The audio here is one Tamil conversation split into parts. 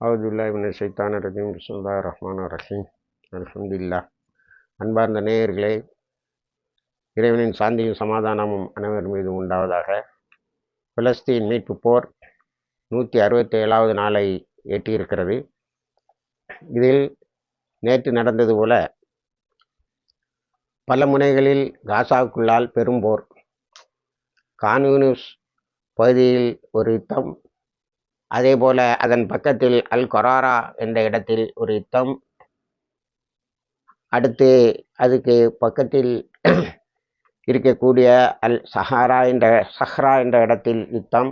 அவுதுல்லாஹிமின் சைத்தான ரஜீம் பிஸ்மில்லா ரஹ்மான் ரஹீம் அலமதுல்லா அன்பார்ந்த நேயர்களே இறைவனின் சாந்தியும் சமாதானமும் அனைவர் மீது உண்டாவதாக. பிலஸ்தீன் மீட்பு போர் நூற்றி அறுபத்தேழாவது நாளை எட்டியிருக்கிறது. இதில் நேற்று நடந்தது போல பல முனைகளில் காசாவுக்குள்ளால் பெரும் போர். கான்யூனிஸ் பகுதியில் ஒரு யுத்தம் அதே போல அதன் பக்கத்தில் அல் கொராரா என்ற இடத்தில் ஒரு யுத்தம். அடுத்து அதுக்கு பக்கத்தில் இருக்கக்கூடிய அல் சஹாரா என்ற சஹ்ரா என்ற இடத்தில் யுத்தம்.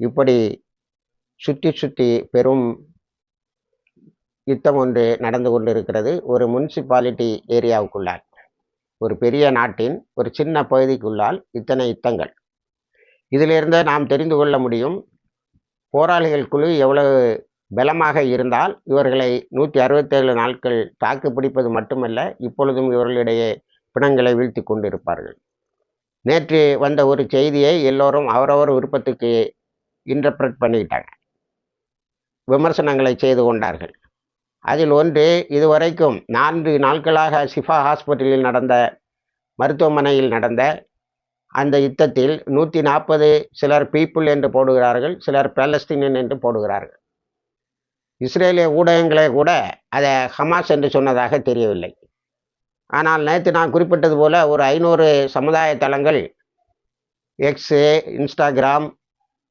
இப்படி சுற்றி சுற்றி பெரும் யுத்தம் ஒன்று நடந்து கொண்டிருக்கிறது. ஒரு முனிசிபாலிட்டி ஏரியாவுக்குள்ளால் ஒரு பெரிய நாட்டின் ஒரு சின்ன பகுதிக்குள்ளால் இத்தனை யுத்தங்கள். இதிலிருந்து நாம் தெரிந்து கொள்ள முடியும் போராளிகள் குழு எவ்வளவு பலமாக இருந்தால் இவர்களை நூற்றி அறுபத்தேழு நாட்கள் தாக்கு பிடிப்பது மட்டுமல்ல இப்பொழுதும் இவர்களிடையே பிணங்களை வீழ்த்தி கொண்டிருப்பார்கள். நேற்று வந்த ஒரு செய்தியை எல்லோரும் அவரவர் விருப்பத்துக்கு இன்டர்பிரட் பண்ணிக்கிட்டாங்க விமர்சனங்களை செய்து கொண்டார்கள். அதில் ஒன்று இதுவரைக்கும் நான்கு நாட்களாக சிஃபா ஹாஸ்பிட்டலில் நடந்த மருத்துவமனையில் நடந்த அந்த யுத்தத்தில் நூற்றி நாற்பது சிலர் பீப்புள் என்று போடுகிறார்கள் சிலர் பேலஸ்தீனியன் என்று போடுகிறார்கள். இஸ்ரேலிய ஊடகங்களே கூட அதை ஹமாஸ் என்று சொன்னதாக தெரியவில்லை. ஆனால் நேற்று நான் குறிப்பிட்டது போல ஒரு ஐநூறு சமுதாய தளங்கள் எக்ஸு இன்ஸ்டாகிராம்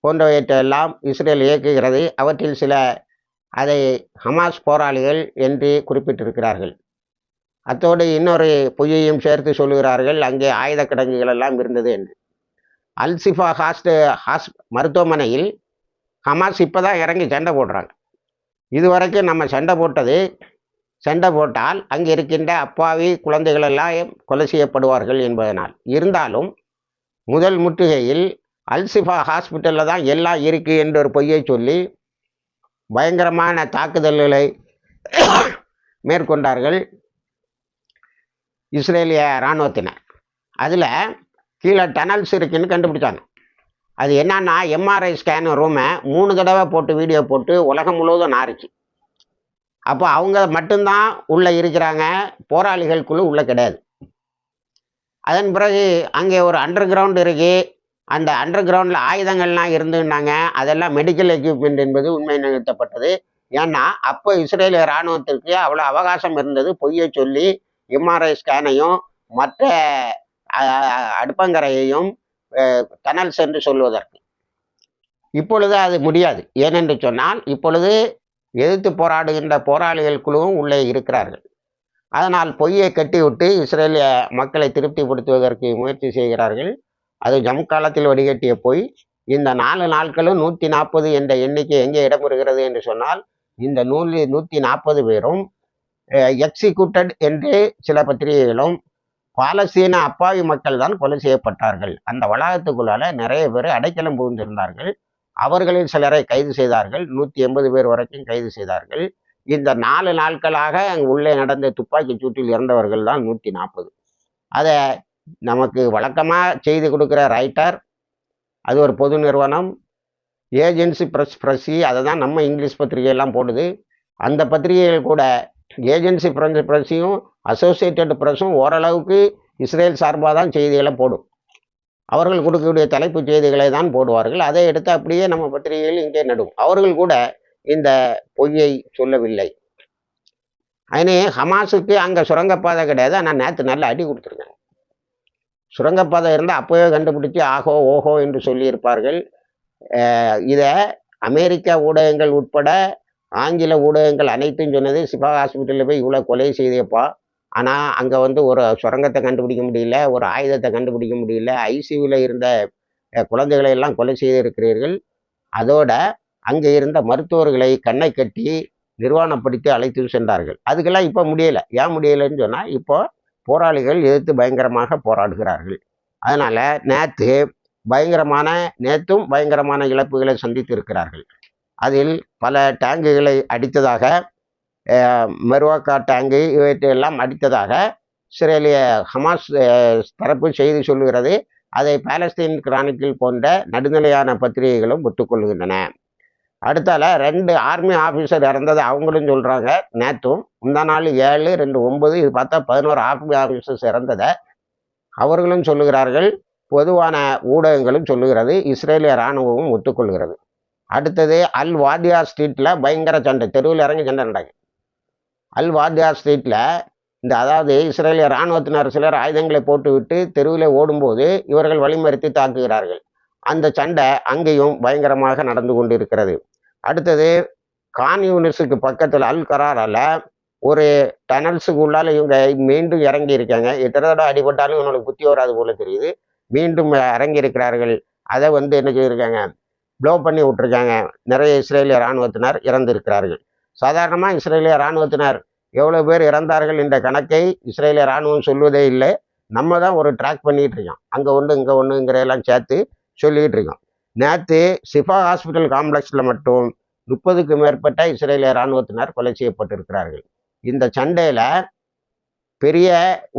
போன்றவற்றையெல்லாம் இஸ்ரேல் இயக்குகிறது. அவற்றில் சில அதை ஹமாஸ் போராளிகள் என்று குறிப்பிட்டிருக்கிறார்கள். அத்தோடு இன்னொரு பொய்யையும் சேர்த்து சொல்லுகிறார்கள் அங்கே ஆயுத கிடங்குகள் எல்லாம் இருந்தது என்று. அல்சிஃபா ஹாஸ்ட் ஹாஸ் மருத்துவமனையில் ஹமாஸ் இப்போ தான் இறங்கி சண்டை போடுறாங்க. இதுவரைக்கும் நம்ம சண்டை போட்டது சண்டை போட்டால் அங்கே இருக்கின்ற அப்பாவி குழந்தைகள் எல்லாம் கொலை செய்யப்படுவார்கள் என்பதனால். இருந்தாலும் முதல் முற்றுகையில் அல்சிஃபா ஹாஸ்பிட்டலில் தான் எல்லாம் இருக்குது என்ற ஒரு பொய்யை சொல்லி பயங்கரமான தாக்குதல்களை மேற்கொண்டார்கள். இஸ்ரேலிய இராணுவத்தினர். அதில் கீழே டனல்ஸ் இருக்குன்னு கண்டுபிடிச்சாங்க. அது என்னன்னா எம்ஆர்ஐ ஸ்கேன் ரூமை மூணு தடவை போட்டு வீடியோ போட்டு உலகம் முழுவதும் நாரிச்சு அப்போ அவங்க மட்டும்தான் உள்ளே இருக்கிறாங்க. போராளிகள் குழு உள்ளே கிடையாது. அதன் பிறகு அங்கே ஒரு அண்டர் கிரவுண்ட் இருக்குது அந்த அண்டர் கிரவுண்டில் ஆயுதங்கள்லாம் இருந்துன்னாங்க. அதெல்லாம் மெடிக்கல் எக்யூப்மெண்ட் என்பது உண்மை நிறுத்தப்பட்டது ஏன்னா அப்போ இஸ்ரேலிய இராணுவத்திற்கு அவ்வளோ அவகாசம் இருந்தது. பொய்யை சொல்லி எம்ஆர்ஐ ஸ்கேனையும் மற்ற அடுப்பங்கரையையும் டனல்ஸ் என்று சொல்வதற்கு. இப்பொழுது அது முடியாது. ஏனென்று சொன்னால் இப்பொழுது எதிர்த்து போராடுகின்ற போராளிகள் குழுவும் உள்ளே இருக்கிறார்கள். அதனால் பொய்யை கட்டிவிட்டு இஸ்ரேலிய மக்களை திருப்திப்படுத்துவதற்கு முயற்சி செய்கிறார்கள். அது ஜம் காலத்தில் வடிகட்டிய பொய். இந்த நாலு நாட்களும் நூற்றி நாற்பது என்ற எண்ணிக்கை எங்கே இடம்பெறுகிறது என்று சொன்னால் இந்த நூல் நூற்றி நாற்பது பேரும் எக்ஸிக்யூட்டட் என்று சில பத்திரிகைகளும் பாலஸ்தீன அப்பாவி மக்கள் தான் கொலை செய்யப்பட்டார்கள். அந்த வளாகத்துக்குள்ளால நிறைய பேர் அடைக்கலம் புகுந்திருந்தார்கள். அவர்களில் சிலரை கைது செய்தார்கள். நூற்றி எண்பது பேர் வரைக்கும் கைது செய்தார்கள். இந்த நாலு நாட்களாக அங்கே உள்ளே நடந்த துப்பாக்கி சூட்டில் இறந்தவர்கள் தான் நூற்றி நாற்பது. அதை நமக்கு வழக்கமாக செய்து கொடுக்குற ரைட்டர் அது ஒரு பொது நிறுவனம் ஏஜென்சி ப்ரெஸ் ப்ரெஸ்ஸி அதை தான் நம்ம இங்கிலீஷ் பத்திரிகையெல்லாம் போடுது. அந்த பத்திரிகைகள் கூட ஏஜென்சி பிரஸ் ப்ரெஸ்ஸையும் அசோசியேட்டட் ப்ரெஸ்ஸும் ஓரளவுக்கு இஸ்ரேல் சார்பாக தான் செய்திகளை போடும். அவர்கள் கொடுக்கக்கூடிய தலைப்பு செய்திகளை தான் போடுவார்கள். அதை எடுத்து அப்படியே நம்ம பத்திரிகைகள் இங்கே நடும். அவர்கள் கூட இந்த பொய்யை சொல்லவில்லை. அதனே ஹமாஸுக்கு அங்கே சுரங்கப்பாதை கிடையாது. ஆனால் நேற்று நல்லா அடி கொடுத்துருக்காங்க. சுரங்கப்பாதை இருந்தால் அப்போவே கண்டுபிடிச்சி ஆஹோ ஓஹோ என்று சொல்லியிருப்பார்கள். இதை அமெரிக்க ஊடகங்கள் உட்பட ஆங்கில ஊடகங்கள் அனைத்தும் சொன்னது சிவா ஹாஸ்பிட்டலில் போய் இவ்வளோ கொலை செய்தப்பா. ஆனால் அங்கே வந்து ஒரு சுரங்கத்தை கண்டுபிடிக்க முடியல ஒரு ஆயுதத்தை கண்டுபிடிக்க முடியல. ஐசியூவில் இருந்த குழந்தைகளை எல்லாம் கொலை செய்திருக்கிறீர்கள் அதோட அங்கே இருந்த மருத்துவர்களை கண்ணை கட்டி நிர்வாணப்படுத்தி அழைத்து சென்றார்கள். அதுக்கெல்லாம் இப்போ முடியலை. ஏன் முடியலைன்னு சொன்னால் இப்போ போராளிகள் எதிர்த்து பயங்கரமாக போராடுகிறார்கள். அதனால் நேற்று பயங்கரமான நேற்றும் பயங்கரமான இழப்புகளை சந்தித்து இருக்கிறார்கள் அதில் பல டேங்குகளை அடித்ததாக மெருவாக்கா டேங்கு இவற்றையெல்லாம் அடித்ததாக இஸ்ரேலிய ஹமாஸ் தரப்பு செய்தி சொல்லுகிறது. அதை பாலஸ்தீன் கிரானிக்கில் போன்ற நடுநிலையான பத்திரிகைகளும் ஒத்துக்கொள்கின்றன அடுத்தால ரெண்டு ஆர்மி ஆஃபீஸர் இறந்தது அவங்களும் சொல்கிறாங்க நேற்றும் முந்தா நாள் ஏழு ரெண்டு ஒன்பது இது பார்த்தா பதினோரு ஆர்மி ஆஃபீஸர்ஸ் இறந்ததை அவர்களும் சொல்லுகிறார்கள். பொதுவான ஊடகங்களும் சொல்லுகிறது. இஸ்ரேலிய இராணுவமும் ஒத்துக்கொள்கிறது. அடுத்தது அல் வாதியா ஸ்ட்ரீட்டில் பயங்கர சண்டை. தெருவில் இறங்கி சண்டை நடக்குது. அல் வாதியா ஸ்ட்ரீட்டில் இந்த அதாவது இஸ்ரேலிய இராணுவத்தினர் சிலர் ஆயுதங்களை போட்டுவிட்டு தெருவில் ஓடும்போது இவர்கள் வழிமறித்து தாக்குகிறார்கள். அந்த சண்டை அங்கேயும் பயங்கரமாக நடந்து கொண்டிருக்கிறது. அடுத்தது கான் யூனிஸுக்கு பக்கத்தில் அல் கராரால் ஒரு டனல்ஸுக்கு உள்ளால இவங்க மீண்டும் இறங்கி இருக்காங்க. எத்தனை தடவை அடிபட்டாலும் இவங்களுக்கு புத்தி வராது போல தெரியுது. மீண்டும் இறங்கி இருக்கிறார்கள். அதை வந்து என்ன செய்திருக்காங்க? ப்ளோ பண்ணி விட்டுருக்காங்க. நிறைய இஸ்ரேலிய இராணுவத்தினர் இறந்திருக்கிறார்கள். சாதாரணமாக இஸ்ரேலிய இராணுவத்தினர் எவ்வளோ பேர் இறந்தார்கள் என்ற கணக்கை இஸ்ரேலிய இராணுவம் சொல்வதே இல்லை. நம்ம தான் ஒரு ட்ராக் பண்ணிகிட்டு இருக்கோம். அங்கே ஒன்று இங்கே ஒன்றுங்கிறதெல்லாம் சேர்த்து சொல்லிட்டு இருக்கோம். நேற்று சிஃபா ஹாஸ்பிட்டல் காம்ப்ளெக்ஸில் மட்டும் முப்பதுக்கு மேற்பட்ட இஸ்ரேலிய இராணுவத்தினர் கொலை செய்யப்பட்டிருக்கிறார்கள். இந்த சண்டையில் பெரிய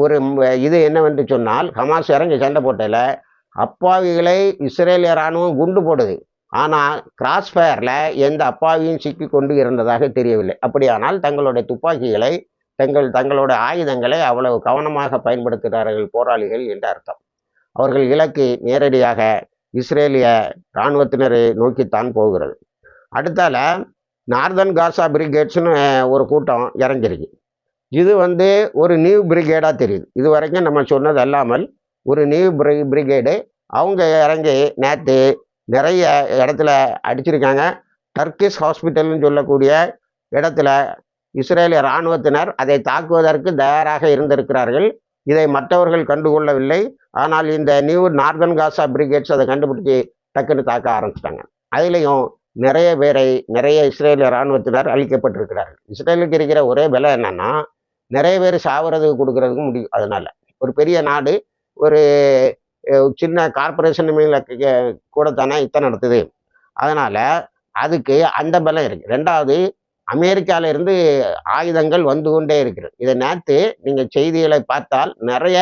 ஒரு இது என்னவென்று சொன்னால் ஹமாஸ் இறங்கி சண்டை போட்டதில் அப்பாவிகளை இஸ்ரேலிய இராணுவம் குண்டு போடுது. ஆனால் கிராஸ் ஃபயரில் எந்த அப்பாவியும் சிக்கி கொண்டு இருந்ததாக தெரியவில்லை. அப்படியானால் தங்களுடைய துப்பாக்கிகளை தங்கள் தங்களோட ஆயுதங்களை அவ்வளவு கவனமாக பயன்படுத்துகிறார்கள் போராளிகள் என்று அர்த்தம். அவர்கள் இலக்கு நேரடியாக இஸ்ரேலிய இராணுவத்தினரை நோக்கித்தான் போகிறது. அடுத்தால நார்தன் காசா பிரிகேட்ஸ்னு ஒரு கூட்டம் இறங்கிருக்கு இது வந்து ஒரு நியூ பிரிகேடாக தெரியுது. இது வரைக்கும் நம்ம சொன்னது அல்லாமல் ஒரு நியூ பிரி பிரிகேடு அவங்க இறங்கி நேற்று நிறைய இடத்துல அடிச்சிருக்காங்க. டர்க்கிஷ் ஹாஸ்பிட்டல்னு சொல்லக்கூடிய இடத்துல இஸ்ரேலிய இராணுவத்தினர் அதை தாக்குவதற்கு தயாராக இருந்திருக்கிறார்கள். இதை மற்றவர்கள் கண்டுகொள்ளவில்லை. ஆனால் இந்த நியூ நார்தன் காசா பிரிகேட்ஸ் அதை கண்டுபிடிச்சி டக்குன்னு தாக்க ஆரம்பிச்சிட்டாங்க. அதுலேயும் நிறைய பேரை நிறைய இஸ்ரேலிய இராணுவத்தினர் அழிக்கப்பட்டிருக்கிறார்கள். இஸ்ரேலுக்கு இருக்கிற ஒரே விலை என்னன்னா நிறைய பேர் சாவறதுக்கு கொடுக்கறதுக்கு முடியும் அதனால. ஒரு பெரிய நாடு ஒரு சின்ன கார்பரேஷன் கூட தானே யுத்தம் நடத்துது. அதனால் அதுக்கு அந்த பலம் இருக்குது ரெண்டாவது அமெரிக்காவிலிருந்து ஆயுதங்கள் வந்து கொண்டே இருக்கிறது இதை நேற்று நீங்கள் செய்திகளை பார்த்தால் நிறைய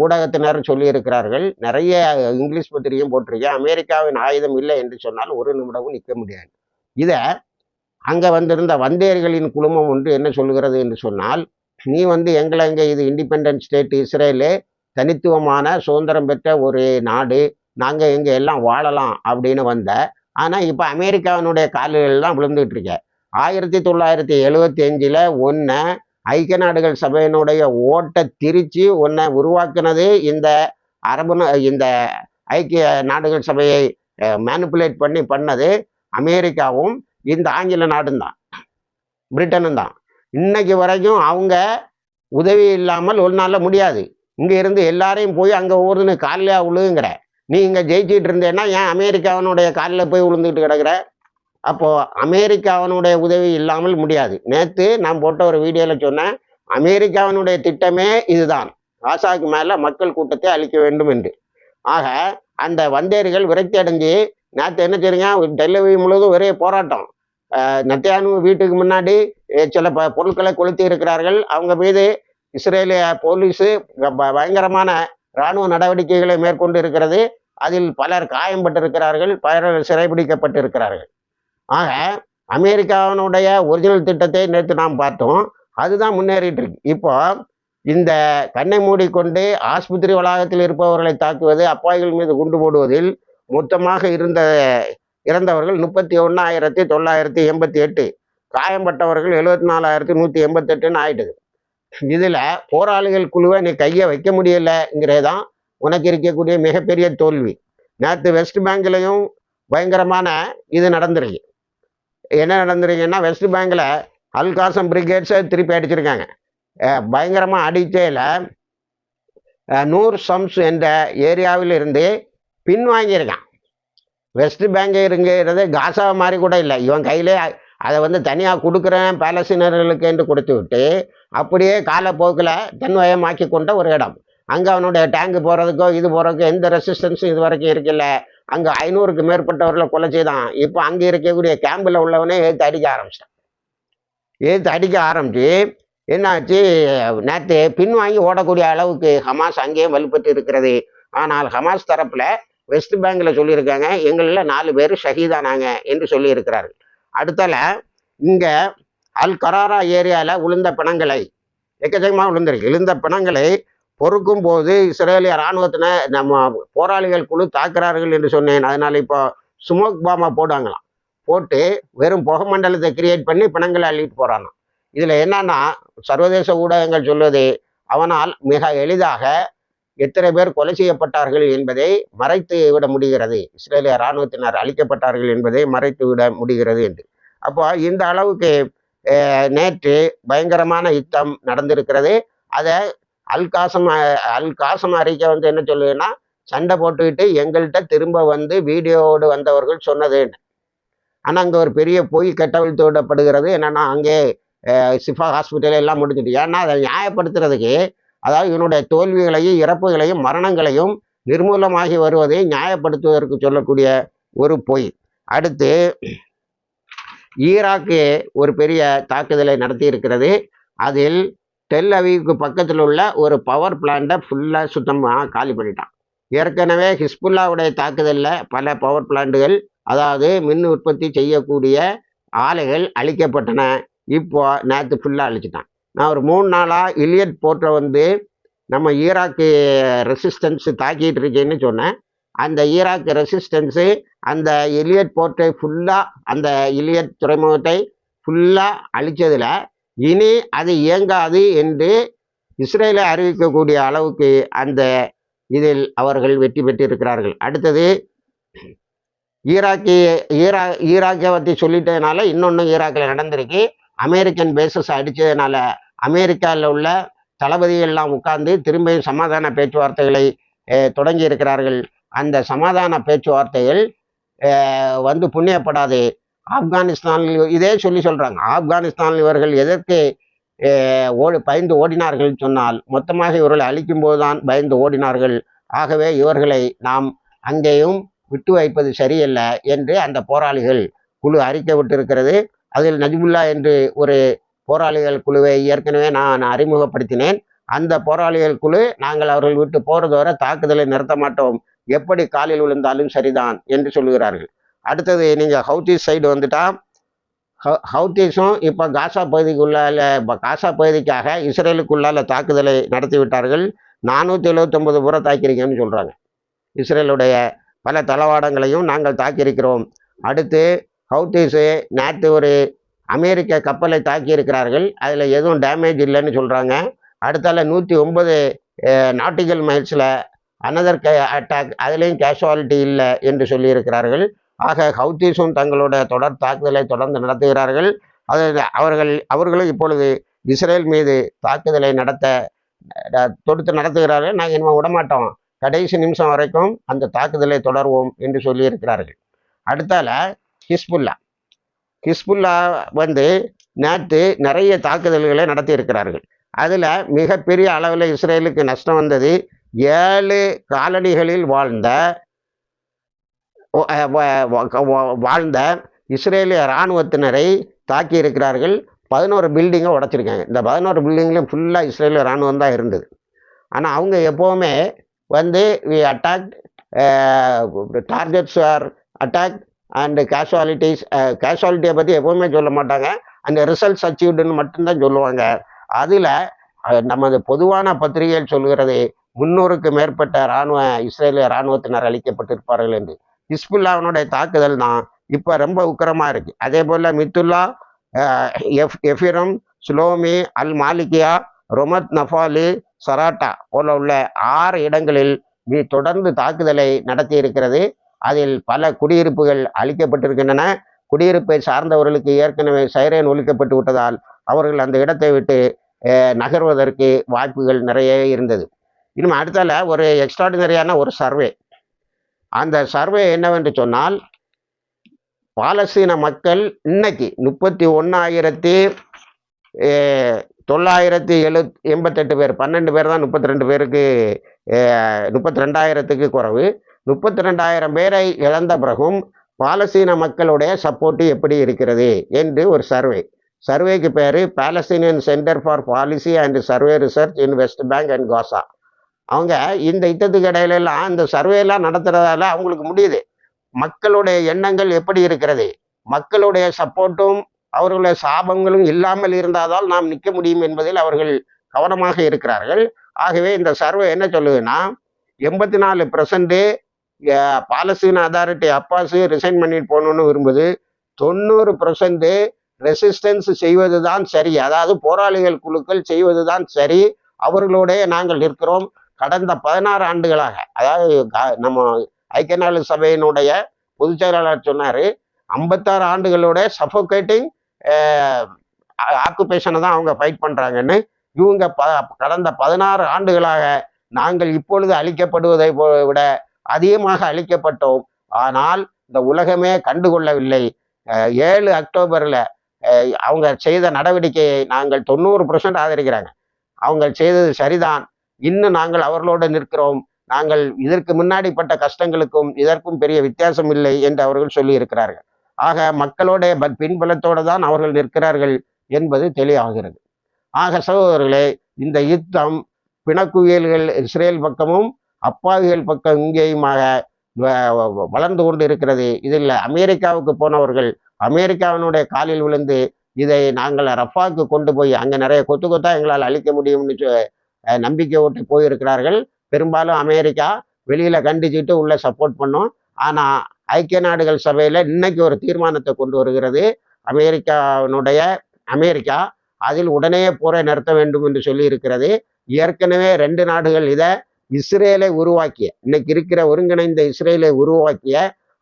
ஊடகத்தினர் சொல்லியிருக்கிறார்கள். நிறைய இங்கிலீஷ் பத்திரிகையும் போட்டிருக்கேன். அமெரிக்காவின் ஆயுதம் இல்லை என்று சொன்னால் ஒரு நிமிடமும் நிற்க முடியாது. இதை அங்கே வந்திருந்த வந்தேர்களின் குழுமம் ஒன்று என்ன சொல்லுகிறது என்று சொன்னால் நீ வந்து எங்களை இங்கே இது இண்டிபெண்டன்ட் ஸ்டேட் இஸ்ரேலு தனித்துவமான சுதந்திரம் பெற்ற ஒரு நாடு. நாங்கள் இங்கே எல்லாம் வாழலாம் அப்படின்னு வந்த. ஆனால் இப்போ அமெரிக்காவினுடைய கால்களில் தான் விழுந்துகிட்டு இருக்க. ஆயிரத்தி தொள்ளாயிரத்தி எழுபத்தி அஞ்சில் ஒன்றை ஐக்கிய நாடுகள் சபையினுடைய ஓட்டை திரித்து ஒன்றை உருவாக்குனது இந்த அரபு இந்த ஐக்கிய நாடுகள் சபையை மேனிப்புலேட் பண்ணி பண்ணது அமெரிக்காவும் இந்த ஆங்கில நாடும் தான். பிரிட்டனும் தான். இன்னைக்கு வரைக்கும் அவங்க உதவி இல்லாமல் ஒன்றால் முடியாது. இங்கே இருந்து எல்லாரையும் போய் அங்கே ஊர்னு காலில் விழுங்குற நீ இங்கே ஜெயிச்சிட்டு இருந்தேன்னா ஏன் அமெரிக்காவனுடைய காலில் போய் விழுந்துட்டு கிடக்குற? அப்போது அமெரிக்காவனுடைய உதவி இல்லாமல் முடியாது. நேற்று நான் போட்ட ஒரு வீடியோவில் சொன்னேன் அமெரிக்காவினுடைய திட்டமே இதுதான். காசாக்கு மேலே மக்கள் கூட்டத்தை அழிக்க வேண்டும் என்று. ஆக அந்த வந்தேரிகள் விரக்தி அடைஞ்சு நேற்று என்ன செய்றீங்க? டெல்லி முழுவதும் ஒரே போராட்டம். நத்தியானு வீட்டுக்கு முன்னாடி சில ப பொருட்களை கொளுத்தி இருக்கிறார்கள். அவங்க மீது இஸ்ரேலிய போலீஸு ப- பயங்கரமான இராணுவ நடவடிக்கைகளை மேற்கொண்டு இருக்கிறது அதில் பலர் காயம்பட்டிருக்கிறார்கள் பலர் சிறைபிடிக்கப்பட்டிருக்கிறார்கள். ஆக அமெரிக்காவினுடைய ஒரிஜினல் திட்டத்தை நேற்று நாம் பார்த்தோம். அதுதான் முன்னேறிட்டு இருக்கு இப்போ இந்த கண்ணை மூடிக்கொண்டு ஆஸ்பத்திரி வளாகத்தில் இருப்பவர்களை தாக்குவது அப்பாய்கள் மீது குண்டு போடுவதில் மொத்தமாக இருந்த இறந்தவர்கள் முப்பத்தி ஒன்றாயிரத்தி தொள்ளாயிரத்தி எண்பத்தி எட்டு. காயம்பட்டவர்கள் எழுபத்தி நாலாயிரத்தி நூற்றி எண்பத்தெட்டுன்னு ஆயிட்டுது. இதில் போராளிகள் குழுவை நீ கையை வைக்க முடியலைங்கிறதான் உனக்கு இருக்கக்கூடிய மிகப்பெரிய தோல்வி. நேற்று வெஸ்ட் பேங்க்லையும் பயங்கரமான இது நடந்துருக்கு. என்ன நடந்துருக்குன்னா வெஸ்ட் பேங்க்கில் அல்காசம் பிரிகேட்ஸை திருப்பி அடிச்சிருக்காங்க. பயங்கரமாக பயங்கரமா நூர் சம்ஸ் என்ற ஏரியாவில் இருந்து பின்வாங்கியிருக்கான். வெஸ்ட் பேங்க் இருங்கிறது காசா மாதிரி கூட இல்லை. இவன் கையிலே அதை வந்து தனியாக கொடுக்குறேன் பேலஸினர்களுக்கு என்று கொடுத்து விட்டு அப்படியே காலப்போக்கில் தன்வயமாக்கி கொண்ட ஒரு இடம். அங்கே அவனுடைய டேங்க் போகிறதுக்கோ இது போகிறதுக்கோ எந்த ரெசிஸ்டன்ஸும் இது வரைக்கும் இருக்குல்ல அங்கே ஐநூறுக்கு மேற்பட்டவர்களை கொலை செய்தான். இப்போ அங்கே இருக்கக்கூடிய கேம்பில் உள்ளவனே ஏற்று அடிக்க ஆரம்பிச்சிட்டான். ஏற்று அடிக்க ஆரம்பிச்சு என்னாச்சு? நேற்று பின்வாங்கி ஓடக்கூடிய அளவுக்கு ஹமாஸ் அங்கேயும் வலுப்பட்டு இருக்கிறது. ஆனால் ஹமாஸ் தரப்பில் வெஸ்ட் பேங்கில் சொல்லியிருக்காங்க எங்களில் நாலு பேர் ஷஹீதானாங்க என்று சொல்லியிருக்கிறார்கள். அடுத்தால இங்கே அல் கராரா ஏரியாவில் விழுந்த பிணங்களை எக்கச்சக்கமாக விழுந்திருக்கு விழுந்த பிணங்களை பொறுக்கும் போது இஸ்ரேலிய இராணுவத்தின நம்ம போராளிகள் குழு தாக்குறார்கள் என்று சொன்னேன். அதனால் இப்போ ஸ்மோக் பாமா போடுவாங்களாம். போட்டு வெறும் புகை மண்டலத்தை கிரியேட் பண்ணி பிணங்களை அள்ளிட்டு போறானாம் இதில் என்னன்னா சர்வதேச ஊடகங்கள் சொல்வது அவனால் மிக எளிதாக எத்தனை பேர் கொலை செய்யப்பட்டார்கள் என்பதை மறைத்து விட முடிகிறது. இஸ்ரேலிய இராணுவத்தினர் அழிக்கப்பட்டார்கள் என்பதை மறைத்து விட முடிகிறது என்று. அப்போ இந்த அளவுக்கு நேற்று பயங்கரமான யுத்தம் நடந்திருக்கிறது. அதை அல்காசம் அல்காசம் அறிக்கை வந்து என்ன சொல்லுதுன்னா சண்டை போட்டுக்கிட்டு எங்கள்கிட்ட திரும்ப வந்து வீடியோவோடு வந்தவர்கள் சொன்னது ஆனால் அங்கே ஒரு பெரிய பொய் கட்டவிழ்த்து விடப்படுகிறது என்னென்னா அங்கே சிஃபா ஹாஸ்பிட்டல் எல்லாம் முடிஞ்சிட்டு. ஏன்னா அதை நியாயப்படுத்துறதுக்கு அதாவது இவனுடைய தோல்விகளையும் இறப்புகளையும் மரணங்களையும் நிர்மூலமாகி வருவதை நியாயப்படுத்துவதற்கு சொல்லக்கூடிய ஒரு பொய். அடுத்து ஈராக்கு ஒரு பெரிய தாக்குதலை நடத்தி இருக்கிறது அதில் டெல் அவீவுக்கு பக்கத்தில் உள்ள ஒரு பவர் பிளான்ட்டை ஃபுல்லாக சுத்தமாக காலி பண்ணிட்டான். ஏற்கனவே ஹிஸ்புல்லாவுடைய தாக்குதலில் பல பவர் பிளான்ட்டுகள் அதாவது மின் உற்பத்தி செய்யக்கூடிய ஆலைகள் அழிக்கப்பட்டன. இப்போ நேற்று ஃபுல்லாக அழிச்சிட்டான். நான் ஒரு மூணு நாளாக இலியட் போர்ட்டை வந்து நம்ம ஈராக்கு ரெசிஸ்டன்ஸு தாக்கிட்டு இருக்கேன்னு சொன்னேன். அந்த ஈராக் ரெசிஸ்டன்ஸு அந்த இலியட் போர்ட்டை ஃபுல்லாக அந்த இலியட் துறைமுகத்தை ஃபுல்லாக அழிச்சதில் இனி அது இயங்காது என்று இஸ்ரேலை அறிவிக்கக்கூடிய அளவுக்கு அந்த இதில் அவர்கள் வெற்றி பெற்றிருக்கிறார்கள். அடுத்தது ஈராக்கி ஈரா ஈராக்கை பற்றி சொல்லிட்டதுனால இன்னொன்று ஈராக்கில் நடந்திருக்கு. அமெரிக்கன் பேசஸ் அடித்ததுனால அமெரிக்காவில் உள்ள தளபதிகள்லாம் உட்கார்ந்து திரும்பியும் சமாதான பேச்சுவார்த்தைகளை தொடங்கி இருக்கிறார்கள். அந்த சமாதான பேச்சுவார்த்தைகள் வந்து புண்ணியப்படாது. ஆப்கானிஸ்தானில் இதே சொல்லி சொல்கிறாங்க ஆப்கானிஸ்தானில் இவர்கள் எதற்கு ஓடி பயந்து ஓடினார்கள் சொன்னால் மொத்தமாக இவர்களை அழிக்கும் தான் பயந்து ஓடினார்கள். ஆகவே இவர்களை நாம் அங்கேயும் விட்டு வைப்பது சரியல்ல என்று அந்த போராளிகள் குழு அறிக்கை விட்டிருக்கிறது. அதில் நஜிபுல்லா என்று ஒரு போராளிகள் குழுவை ஏற்கனவே நான் அறிமுகப்படுத்தினேன். அந்த போராளிகள் குழு நாங்கள் அவர்கள் விட்டு போறது வரை தாக்குதலை நிறுத்த மாட்டோம். எப்படி காலில் விழுந்தாலும் சரிதான் என்று சொல்லுகிறார்கள். அடுத்தது நீங்கள் ஹவுத்திஸ் சைடு வந்துட்டா ஹவு- ஹவுதீஸும் இப்போ காசா பகுதிக்குள்ளால இப்போ காசா பகுதிக்காக இஸ்ரேலுக்குள்ளால தாக்குதலை நடத்தி விட்டார்கள். நானூற்றி எழுபத்தொம்பது புற தாக்கியிருக்கேன்னு சொல்கிறாங்க இஸ்ரேலுடைய பல தளவாடங்களையும் நாங்கள் தாக்கியிருக்கிறோம். அடுத்து ஹவுதீஸு நேற்று ஒரு அமெரிக்க கப்பலை தாக்கி இருக்கிறார்கள். அதில் எதுவும் டேமேஜ் இல்லைன்னு சொல்கிறாங்க அடுத்தால நூற்றி ஒன்பது நாட்டிகள் மைல்ஸில் அனதர் கே அட்டாக் அதுலேயும் கேஷுவாலிட்டி இல்லை என்று சொல்லியிருக்கிறார்கள். ஆக ஹவுதீஸும் தங்களோட தொடர் தாக்குதலை தொடர்ந்து நடத்துகிறார்கள். அது அவர்கள் அவர்களும் இப்பொழுது இஸ்ரேல் மீது தாக்குதலை நடத்த தொடுத்து நடத்துகிறார்கள். நாங்கள் இனிமேல் விடமாட்டோம். கடைசி நிமிஷம் வரைக்கும் அந்த தாக்குதலை தொடர்வோம் என்று சொல்லியிருக்கிறார்கள். அடுத்தால ஹிஸ்புல்லா. ஹிஸ்புல்லா வந்து நேற்று நிறைய தாக்குதல்களை நடத்தி இருக்கிறார்கள் அதில் மிகப்பெரிய அளவில் இஸ்ரேலுக்கு நஷ்டம் வந்தது ஏழு காலனிகளில் வாழ்ந்த வாழ்ந்த இஸ்ரேலிய இராணுவத்தினரை தாக்கி இருக்கிறார்கள். பதினோரு பில்டிங்கை உடைச்சிருக்காங்க. இந்த பதினோரு பில்டிங்லையும் ஃபுல்லாக இஸ்ரேலிய இராணுவம் தான் இருந்தது. ஆனால் அவங்க எப்போவுமே வந்து we attack targets are attack and casualties கேஷுவாலிட்டியை பற்றி எப்போவுமே சொல்ல மாட்டாங்க. அந்த ரிசல்ட்ஸ் அச்சீவ்டுன்னு மட்டும்தான் சொல்லுவாங்க. அதில் நமது பொதுவான பத்திரிகைகள் சொல்கிறது முன்னூறுக்கு மேற்பட்ட இராணுவ இஸ்ரேலிய இராணுவத்தினர் அளிக்கப்பட்டிருப்பார்கள் என்று. ஹிஸ்புல்லாவினுடைய தாக்குதல் தான் இப்போ ரொம்ப உக்கிரமாக இருக்குது அதே போல் மித்துல்லா எஃப் எஃபிரம் ஸ்லோமி அல் மாலிகியா ரொமத் நஃபாலி சராட்டா போல உள்ள ஆறு இடங்களில் தொடர்ந்து தாக்குதலை நடத்தி இருக்கிறது அதில் பல குடியிருப்புகள் அழிக்கப்பட்டிருக்கின்றன. குடியிருப்பை சார்ந்தவர்களுக்கு ஏற்கனவே சைரன் ஒழிக்கப்பட்டு விட்டதால் அவர்கள் அந்த இடத்தை விட்டு நகர்வதற்கு வாய்ப்புகள் நிறைய இருந்தது. இன்னும் அடுத்தால ஒரு எக்ஸ்ட்ராடினரியான ஒரு சர்வே அந்த சர்வே என்னவென்று சொன்னால் பாலஸ்தீன மக்கள் இன்னைக்கு முப்பத்தி ஒன்றாயிரத்தி தொள்ளாயிரத்தி எழு எண்பத்தெட்டு பேர் பன்னெண்டு பேர் தான் முப்பத்தி ரெண்டு பேருக்கு முப்பத்தி ரெண்டாயிரத்துக்கு குறைவு. முப்பத்தி ரெண்டாயிரம் பேரை இழந்த பிறகும் பாலஸ்தீன மக்களுடைய சப்போர்ட்டு எப்படி இருக்கிறது என்று ஒரு சர்வே சர்வேக்கு பேர் Palestinian centre for policy and survey research in West Bank and Gaza அவங்க இந்த யுத்தத்துக்கு இடையிலலாம் இந்த சர்வேலாம் நடத்துகிறதால அவங்களுக்கு முடியுது. மக்களுடைய எண்ணங்கள் எப்படி இருக்கிறது? மக்களுடைய சப்போர்ட்டும் அவர்களுடைய சாபங்களும் இல்லாமல் இருந்தால்தான் நாம் நிற்க முடியும் என்பதில் அவர்கள் கவனமாக இருக்கிறார்கள். ஆகவே இந்த சர்வே என்ன சொல்லுதுன்னா எண்பத்தி நாலு percent Palestine authority Abbas resign பண்ணிட்டு போகணும்னு விரும்புது. தொண்ணூறு பர்சன்ட் ரெசிஸ்டன்ஸ் செய்வது தான் சரி. அதாவது போராளிகள் குழுக்கள் செய்வது தான் சரி. அவர்களோடே நாங்கள் இருக்கிறோம் கடந்த பதினாறு ஆண்டுகளாக அதாவது க- நம்ம ஐக்கிய நாடு சபையினுடைய பொதுச் செயலாளர் சொன்னார் ஐம்பத்தாறு ஆண்டுகளோட சஃபோகேட்டிங் ஆக்குபேஷனை தான் அவங்க ஃபைட் பண்ணுறாங்கன்னு இவங்க ப கடந்த பதினாறு ஆண்டுகளாக நாங்கள் இப்பொழுது அளிக்கப்படுவதை விட அதிகமாக அழிக்கப்பட்டோம். ஆனால் இந்த உலகமே கண்டுகொள்ளவில்லை. ஏழு அக்டோபரில் அவங்க செய்த நடவடிக்கையை நாங்கள் தொண்ணூறு பர்சன்ட் ஆதரிக்கிறாங்க. அவங்க செய்தது சரிதான். இன்னும் நாங்கள் அவர்களோடு நிற்கிறோம். நாங்கள் இதற்கு முன்னாடிப்பட்ட கஷ்டங்களுக்கும் இதற்கும் பெரிய வித்தியாசம் இல்லை என்று அவர்கள் சொல்லி இருக்கிறார்கள் ஆக மக்களோடைய ப- பின்பலத்தோடு தான் அவர்கள் நிற்கிறார்கள் என்பது தெளிவாகிறது. ஆக சகோதரர்களே இந்த யுத்தம் பிணக்குவியல்கள் இஸ்ரேல் பக்கமும் அப்பாவிகள் பக்கம் இங்கேயுமாக வ- வ- வளர்ந்து கொண்டு இருக்கிறது இதில் அமெரிக்காவுக்கு போனவர்கள் அமெரிக்காவினுடைய காலில் விழுந்து இதை நாங்கள் ரஃபாக்கு கொண்டு போய் அங்கே நிறைய கொத்து கொத்தா எங்களால் அழிக்க முடியும்னு நம்பிக்கை ஓட்டு போயிருக்கிறார்கள். பெரும்பாலும் அமெரிக்கா வெளியில் கண்டிச்சுட்டு உள்ளே சப்போர்ட் பண்ணோம். ஆனால் ஐக்கிய நாடுகள் சபையில் இன்னைக்கு ஒரு தீர்மானத்தை கொண்டு வருகிறது. அமெரிக்காவினுடைய அமெரிக்கா அதில் உடனே போரை நிறுத்த வேண்டும் என்று சொல்லி இருக்கிறது ஏற்கனவே ரெண்டு நாடுகள் இதை இஸ்ரேலை உருவாக்கிய இன்னைக்கு இருக்கிற ஒருங்கிணைந்த இஸ்ரேலை உருவாக்கிய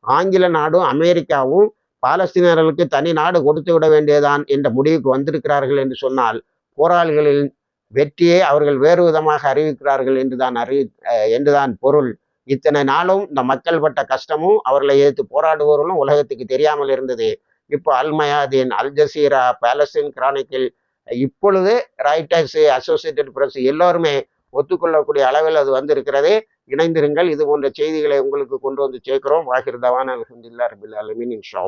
ஆங்கில நாடும் அமெரிக்காவும் பாலஸ்தீனர்களுக்கு தனி நாடு கொடுத்து விட வேண்டியதான் என்ற முடிவுக்கு வந்திருக்கிறார்கள் என்று சொன்னால் போராளிகளின் வெற்றியை அவர்கள் வேறு விதமாக அறிவிக்கிறார்கள் என்றுதான் அறிவி என்றுதான் பொருள். இத்தனை நாளும் இந்த மக்கள் பட்ட கஷ்டமும் அவர்களை எதிர்த்து போராடுபவர்களும் உலகத்துக்கு தெரியாமல் இருந்தது. இப்போ அல்மயாதீன் அல் ஜசீரா பாலஸ்தீன் கிரானிக்கில் இப்பொழுது ராய்டர்ஸ் அசோசியேட்டட் பிரஸ் எல்லோருமே ஒத்துக்கொள்ளக்கூடிய அளவில் அது வந்திருக்கிறது. இணைந்திருங்கள். இது போன்ற செய்திகளை உங்களுக்கு கொண்டு வந்து சேர்க்கிறோம். வாகிர்தவான் அலமதுல்லா ரபில் அலமின் இன்ஷா